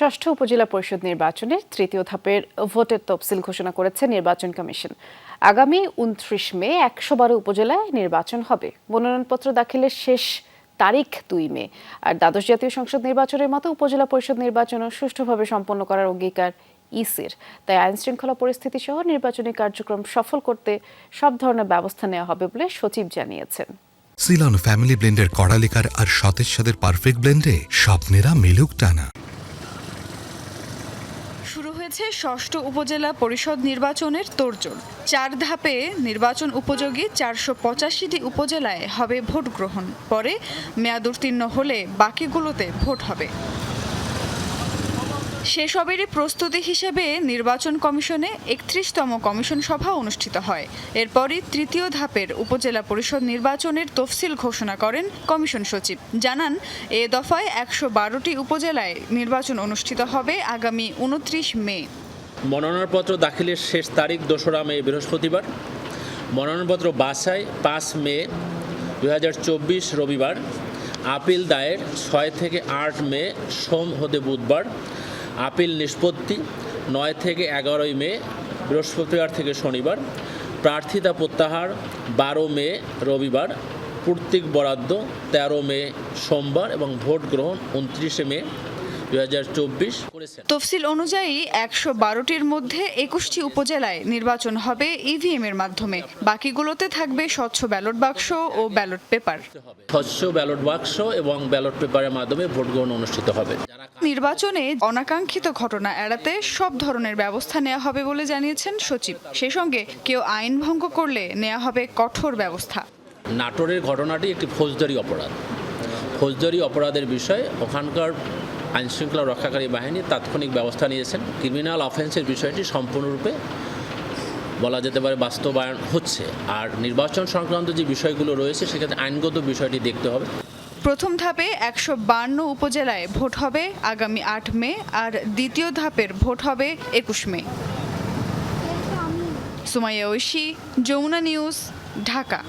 ষষ্ঠ উপজেলা পরিষদ নির্বাচনের তৃতীয় ধাপের ভোটের তফসিল ঘোষণা করেছে নির্বাচন কমিশন। আগামী উনত্রিশ মে একশো বারো উপজেলায় নির্বাচন হবে। মনোনয়নপত্র দাখিলের শেষ তারিখ দুই মে। আর দ্বাদশ জাতীয় সংসদ নির্বাচনের মতো উপজেলা পরিষদ নির্বাচনও সুষ্ঠুভাবে সম্পন্ন করার অঙ্গীকার ইসির। তাই আইন শৃঙ্খলা পরিস্থিতি সহ নির্বাচনী কার্যক্রম সফল করতে সব ধরনের ব্যবস্থা নেওয়া হবে বলে সচিব জানিয়েছেন। সিলন ফ্যামিলি ব্লেন্ডের কড়ালিকার আর সতেজ সাদের পারফেক্ট ব্লেন্ডে স্বপ্নেরা মিলুক টানা। শুরু হয়েছে ষষ্ঠ উপজেলা পরিষদ নির্বাচনের তোড়জোড় চার ধাপে নির্বাচন উপযোগী চারশো পঁচাশিটি উপজেলায় হবে ভোট গ্রহণ পরে মেয়াদ উত্তীর্ণ হলে বাকিগুলোতে ভোট হবে। সেসবেরই প্রস্তুতি হিসেবে নির্বাচন কমিশনে একত্রিশতম কমিশন সভা অনুষ্ঠিত হয়। এরপরই তৃতীয় ধাপের উপজেলা পরিষদ নির্বাচনের তফসিল ঘোষণা করেন কমিশন সচিব। জানান, এ দফায় একশো বারোটি উপজেলায় নির্বাচন অনুষ্ঠিত হবে আগামী উনত্রিশ মে। মনোনয়নপত্র দাখিলের শেষ তারিখ দোসরা মে, বৃহস্পতিবার। মনোনয়নপত্র বাছাই পাঁচ মে দু হাজার চব্বিশ রবিবার। আপিল দায়ের ছয় থেকে আট মে, সোম হতে বুধবার। আপিল নিষ্পত্তি নয় থেকে এগারোই মে বৃহস্পতিবার থেকে শনিবার প্রার্থিতা প্রত্যাহার বারো মে রবিবার প্রত্যেক বরাদ্দ তেরো মে সোমবার এবং ভোট গ্রহণ উনত্রিশে মে তফসিল অনুযায়ী একশো বারোটির মধ্যে একুশটি উপজেলায় নির্বাচন হবে ইভিএম এর মাধ্যমে। বাকিগুলোতে থাকবে স্বচ্ছ ব্যালট বাক্স ও ব্যালট পেপার। স্বচ্ছ ব্যালট বাক্স এবং ব্যালট পেপারের মাধ্যমে ভোট গ্রহণ অনুষ্ঠিত হবে। নির্বাচনে অনাকাঙ্ক্ষিত ঘটনা এড়াতে সব ধরনের ব্যবস্থা নেওয়া হবে বলে জানিয়েছেন সচিব। সেই সঙ্গে কেউ আইন ভঙ্গ করলে নেওয়া হবে কঠোর ব্যবস্থা। নাটোরের ঘটনাটি একটি ফৌজদারি অপরাধ। ফৌজদারি অপরাধের বিষয়ে ওখানকার আইনশৃঙ্খলা রক্ষাকারী বাহিনী তাৎক্ষণিক ব্যবস্থা নিয়েছেন। ক্রিমিনাল অফেন্সের বিষয়টি সম্পূর্ণরূপে বলা যেতে পারে বাস্তবায়ন হচ্ছে। আর নির্বাচন সংক্রান্ত যে বিষয়গুলো রয়েছে, সেক্ষেত্রে আইনগত বিষয়টি দেখতে হবে। প্রথম ধাপে একশো বান্ন উপজেলায় ভোট হবে আগামী আট মে আর দ্বিতীয় ধাপের ভোট হবে একুশ মে। সুমাইয়া ঐশী, যমুনা নিউজ, ঢাকা।